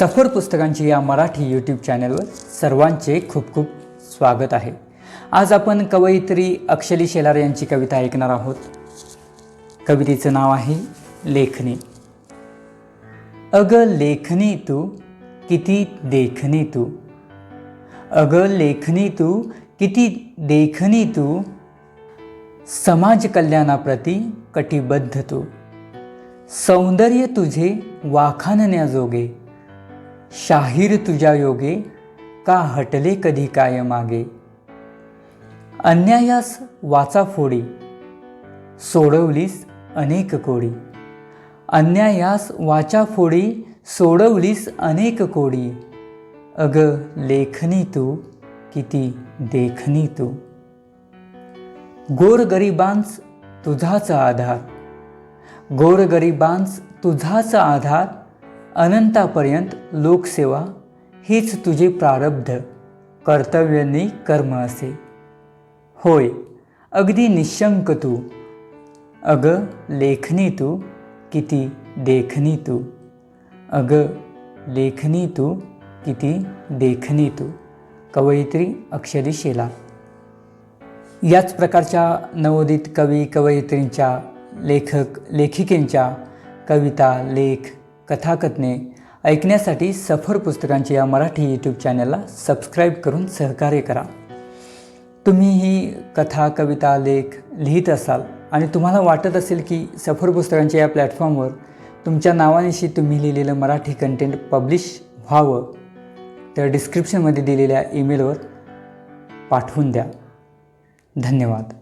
सफर पुस्तकांची या मराठी यूट्यूब चॅनलवर सर्वांचे खूप खूप स्वागत आहे. आज आपण कवयित्री अक्षली शेलार यांची कविता ऐकणार आहोत. कवितेचं नाव आहे लेखणी अग लेखनी तू किती देखणी तू. अग लेखनी तू किती देखणी तू. समाज कल्याणाप्रती कटिबद्ध तू. सौंदर्य तुझे वाखाणण्याजोगे. शाहीर तुझ्या योगे का हटले कधी काय मागे. अन्यायास वाचा फोडी सोडवलीस अनेक कोडी. अन्यायास वाचा फोडी सोडवलीस अनेक कोडी. अग लेखनी तू किती देखणी तू. गोरगरिबांस तुझाच आधार. गोरगरिबांस तुझाच आधार अनंतापर्यंत लोकसेवा हीच तुझे प्रारब्ध कर्तव्यनी कर्म असे. होय अगदी निशंक तू. अग लेखनी तू किती देखणी तू. अग लेखनी तू किती देखणी तू. कवयित्री अक्षरी शेला. याच प्रकारच्या नवोदित कवी कवयित्रींच्या लेखक लेखिकेंच्या कविता लेख कथाकथने ऐकण्यासाठी सफर पुस्तकांच्या या मराठी यूट्यूब चॅनलला सबस्क्राईब करून सहकार्य करा. तुम्ही ही कथा कविता लेख लिहित असाल आणि तुम्हाला वाटत असेल की सफर पुस्तकांच्या या प्लॅटफॉर्मवर तुमच्या नावानिशी तुम्ही लिहिलेलं मराठी कंटेंट पब्लिश व्हावं तर डिस्क्रिप्शनमध्ये दिलेल्या ईमेलवर पाठवून द्या. धन्यवाद.